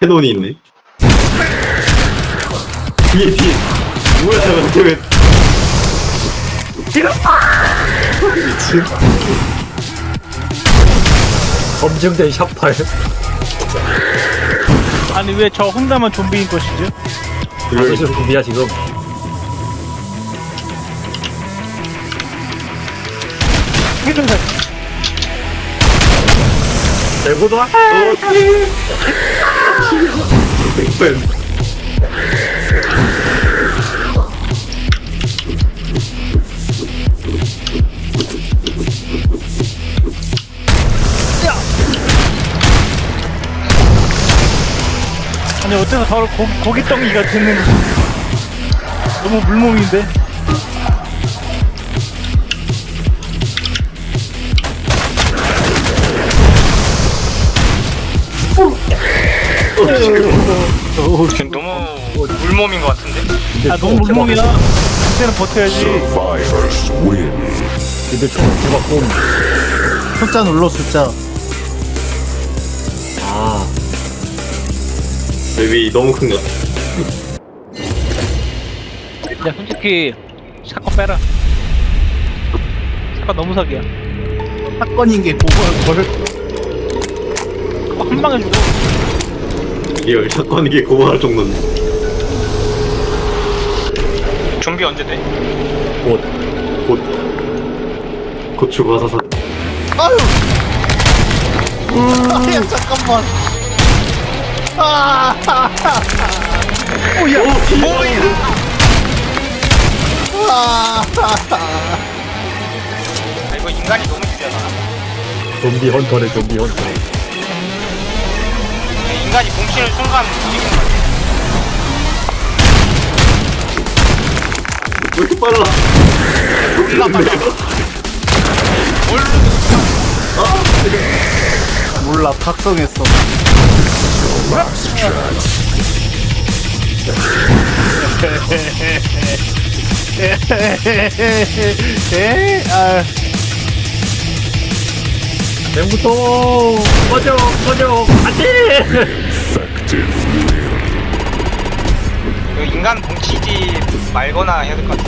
캐논이 있네. 뒤에 뒤에 뭐야 저거 왜? 미친. 검증된 샷발 아니 왜저 혼자만 좀비인 것이죠? 무슨 준비야 지금 해준사 대구 도 백번. 아니 어째서 저를 고, 고깃덩이가 되는 너무 물몸인데 지금 너무 물몸인 것 같은데? 아 너무 물몸이야. 그때는 버텨야지. Survivors win. 근데 총 대박고 숫자 눌러 숫자. 아. 맵이 너무 큰 것. 같아. 야 솔직히 샷건 빼라. 샷건 너무 사기야. 사건인 게 그걸 걸한 방에 죽어 리얼 샷건 이게 고마할 정도는. 좀비 언제 돼? 곧곧 고추 과사사. 아유 아야 잠깐만 아 오야 아 아, 이거 인간이 너무 유리하다. 좀비 헌터네 좀비 헌터 인간이 공치는 순간 움직이는 거 같아. 왜 이렇게 빨라? 존나 빨라. 뭘 몰라 각성했어 아, 맹 무서워 꺼져 꺼져 안돼 Effective. 이거 인간 공치지 말거나 해야 될것한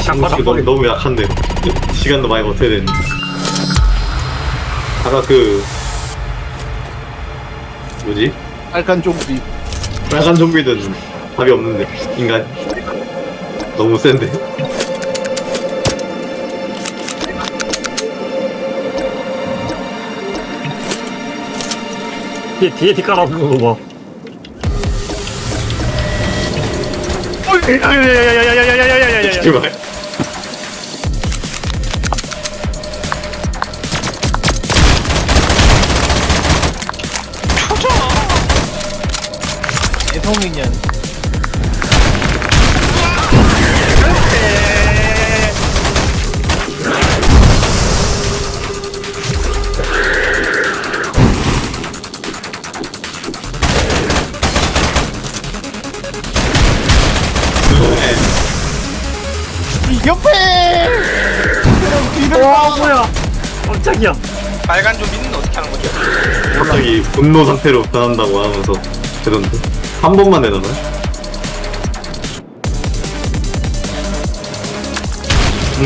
시간이 번에 너무 약한데. 시간도 많이 버텨야 되는데. 아까 그 뭐지? 빨간 좀비 빨간 좀비는 답이 없는데 인간 너무 센데. 뒤에 뒤에 뒷 깔아주는 거 봐. 제발. 애송이년 와봐 뭐야 깜짝이야 빨간 좀비는 어떻게 하는 거지? 갑자기 분노 상태로 변한다고 하면서 되던데 한 번만 내잖아.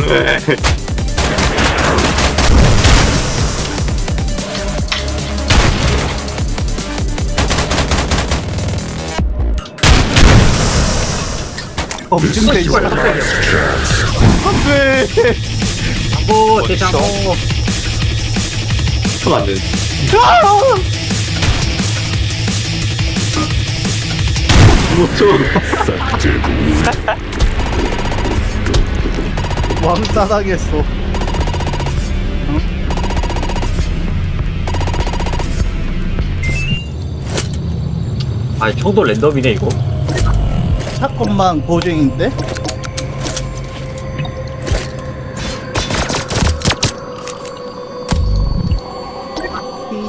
네. 검증돼 있어 안돼 오 대장 오 손안 되네. 못 쳐. Effective. 왕따 당했어 아니 총도 랜덤이네 이거 사건만 고증인데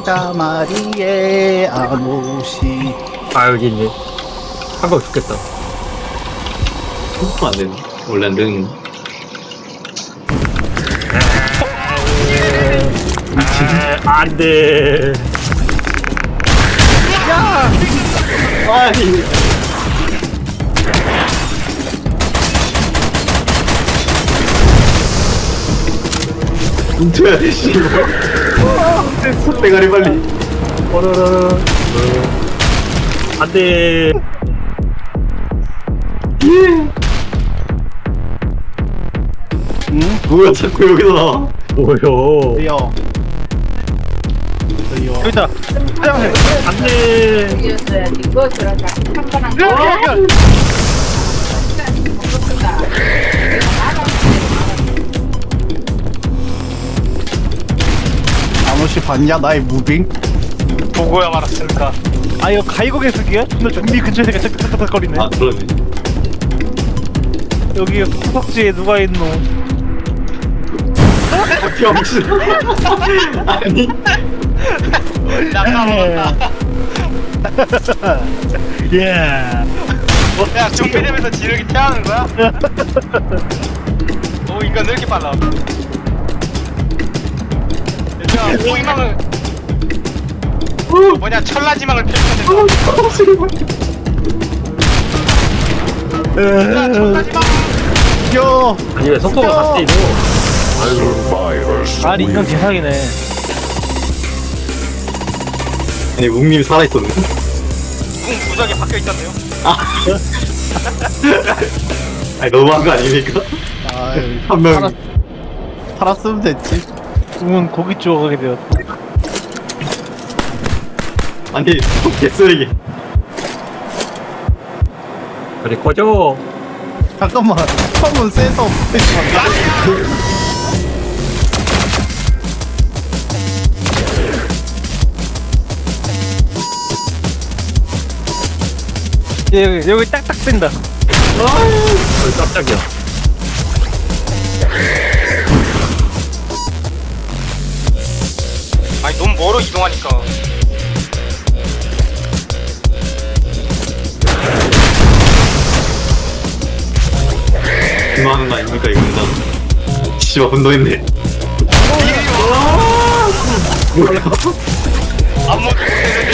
이다마리에 아노시 아 여기 있네 한명 죽겠다 손안 되네. 원래 안 되는. 아, 안돼 아니. 뭉쳐야 돼, 씨. 대가리 빨리. 어러러러. 안 돼. 뭐야, 자꾸 여기서 나와. 뭐요? 드디어 드디어 여기 있다 화장실 안 돼. 그거 들어가. 한 번 한 거. 아노씨 봤냐 나의 무빙? 보고야 말았을까 아 이거 가이곡의 습기야? 존나 좀비 근처에 내가 짝짝짝거리네 아, 그러네. 여기 후석지에 누가 있노 병신. 아니. 나 까먹었다 예야 준비되면서 지르기 태하는 거야? 오 인간 왜 이렇게 빨라 얘들아 호위망을 뭐냐 천라지망을 펼쳐야 된다 야 천라지망 요 아니 왜 속도가 같지 이거? Survivors 아니 인간 win. 개사기네 아니, 웅님 살아있었네. 궁 구석에 박혀있었네요 아니, 너무한 거 아닙니까? 아이 한 명. 살았, 살았으면 됐지 궁은 고기 쪽으로 가게 되었다 아니, 개쓰레기. 그래 꺼져. 잠깐만 처음은 세서 여기 여기 딱딱 된다 어이, 깜짝이야. 멀어 이동하니까 그만하는 거 아닙니까, 이거 진짜. 씨발, 분노했네. 뭐야? 아무것도 못했는데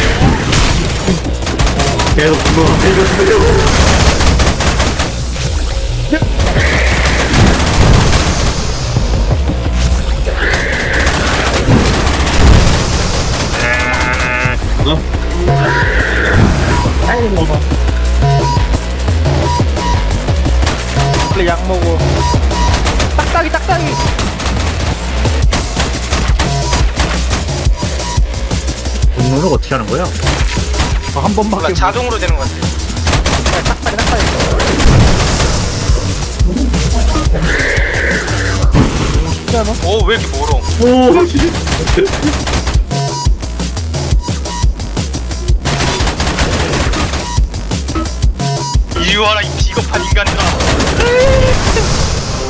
계속 분노하고 이 거 어? 원래 약 먹어. 딱딱이 딱딱이. 분노는 어떻게 하는 거야? 한 번밖에 뭔가 자동으로 되는 것 같아. 오왜 이렇게 멀어? 오, 와라 이 비겁한 인간들아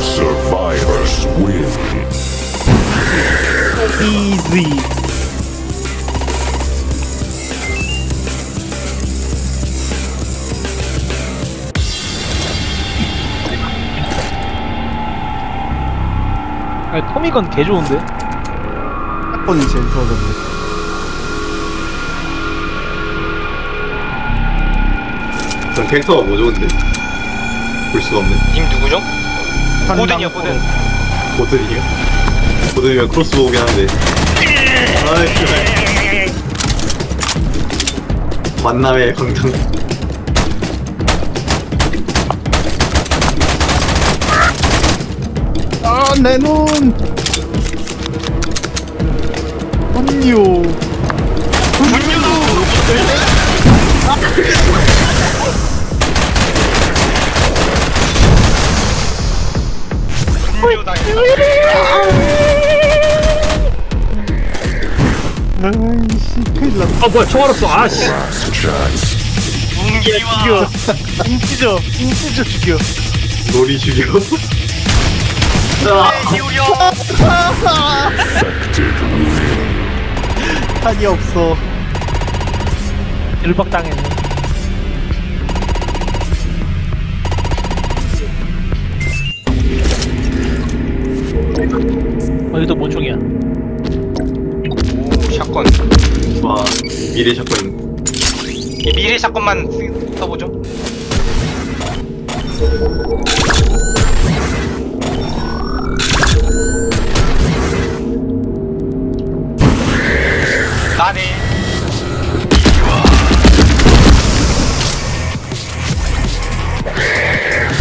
Survivors win. 이지 아니 토미건 개 좋은데? 사건이 제일 좋아졌네 전 캐릭터가 뭐 좋은데? 볼 수가 없네. 님 누구죠? 고든이요 고든 보드니요? 보드니면 크로스보우긴 한데. 아이, 씨발. 만남의 광장. 아 내 눈 분유 분묘 당했다 아이씨 큰일 났다 아 뭐야 총알 없어. 아씨. 죽여 웅찢어 웅찢어 죽여 놀이 죽여. 아, win. 탄이 없어 일박 당했네 어디도 몬총이야 오 샷건 와, 미래 샷건. 이 미래 사건만 쓰- 써보죠. 나네.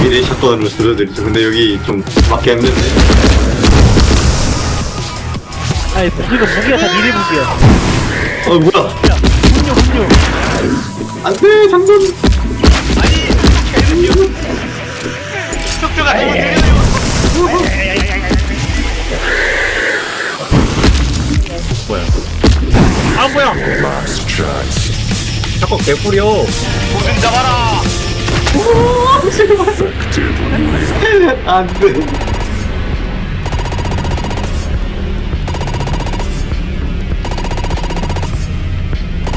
미래 샷건으로 들려드리죠. 근데 여기 좀 맞기 힘든데. 아니 무기가 무기가 다 미래 무기야 어 뭐야? 분뇨 분뇨 안돼 장전. 너무 느려요. 뭐야? 아 뭐야? 자꾸 개꿀이요. 모든 잡아라. 안돼.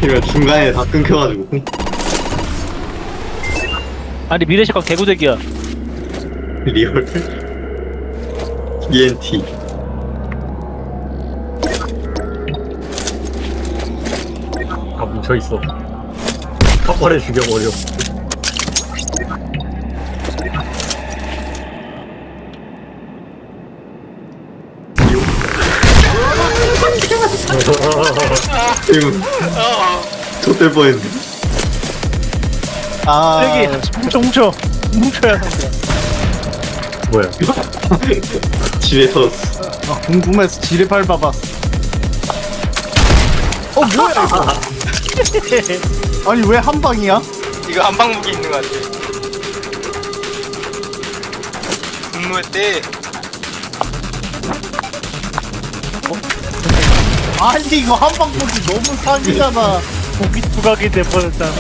이거 중간에 다 끊겨가지고. 아니 미래 샷건 개구대기야 리얼. ENT. 아 뭉쳐 있어. kap발에 죽여버려. 좆 될 뻔했네. 아 여기 뭉쳐 뭉쳐 뭉쳐야 뭐야? 집에 터졌어. 아, 궁금해서 지뢰 밟아봤어 어 뭐야 이거 아니 왜 한 방이야? 이거 한방 무기 있는 것 같아. 분노했대. 아니 이거 한방 보기 너무 사기잖아 고기 두각이 돼버렸잖아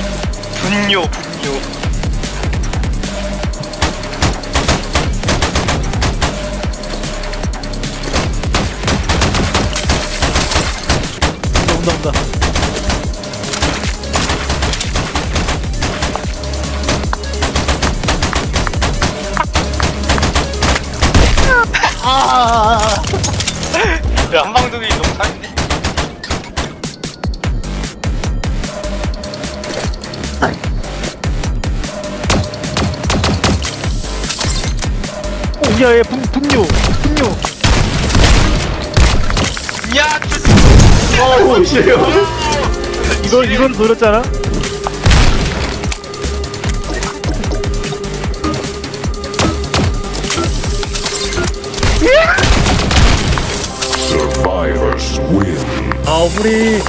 분뇨, 분뇨. 야야 분 분뇨 분뇨 야, 저 어우 싫어. 이걸 이걸 노렸잖아 Survivors win. 아 우리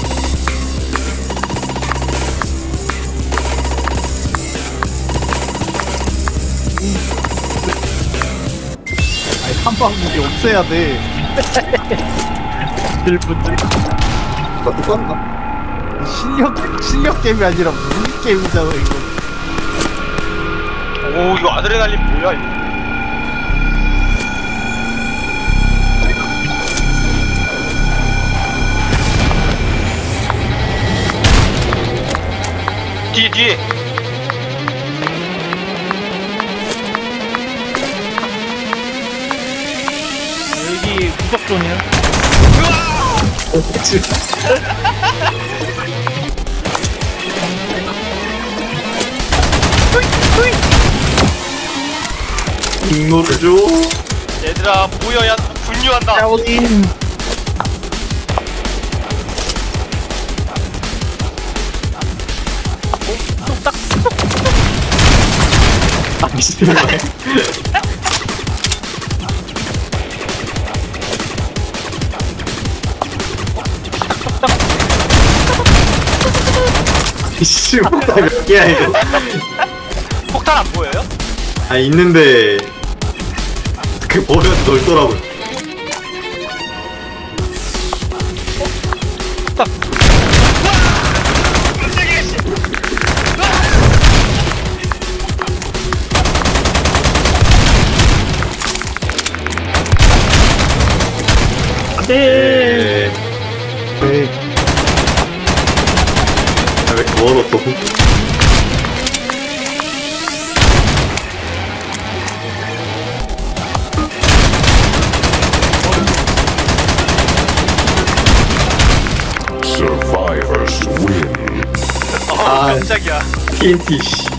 한방 무기 없애야 돼 들분들 나 똑같나? 실력 실력 게임이 아니라 무기 게임이잖아 이거 오, 이거 아드레날린 뭐야, 이거. 뒤에, 뒤에. 여기 구석존이야 분노를 줘. 얘들아, 모여야 분류한다. 아 씨발. 씨발 몇 개야 이거? 폭탄 안 보여요? 아 있는데 그 버려서 넓더라고. 깜짝이야, 씨. 안돼. 에. 네. 아, 또? Survivors win. 아 깜짝이야. TNT 씨.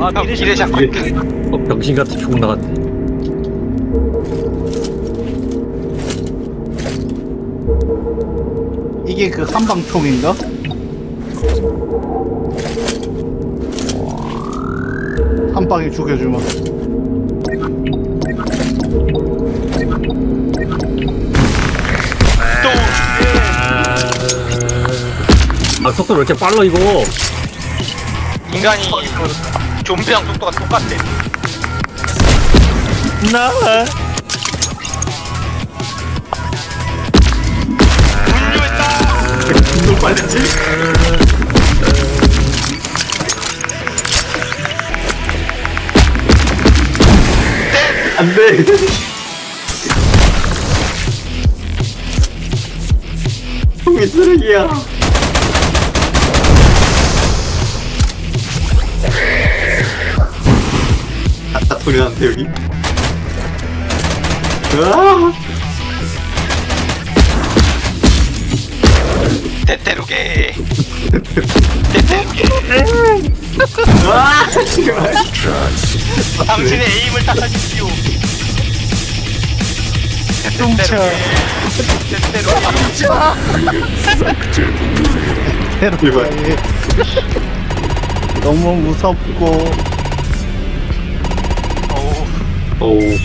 아형 미래 기대 샷샷 어, 병신같이 죽 나갔네. 이게 그 한방총인가? 한 방에 죽여주마. 아, 속도 왜 이렇게 빨라, 이거? 인간이 좀비랑 속도가 똑같아. 나 분노 빠졌지? 안 돼. 형이 쓰레기야. 소리 나는데 여기. 으아! 제발. Chance. 당신의 에임을. 뚱쳐 대테루게. 테러에 너무 무섭고. 어우.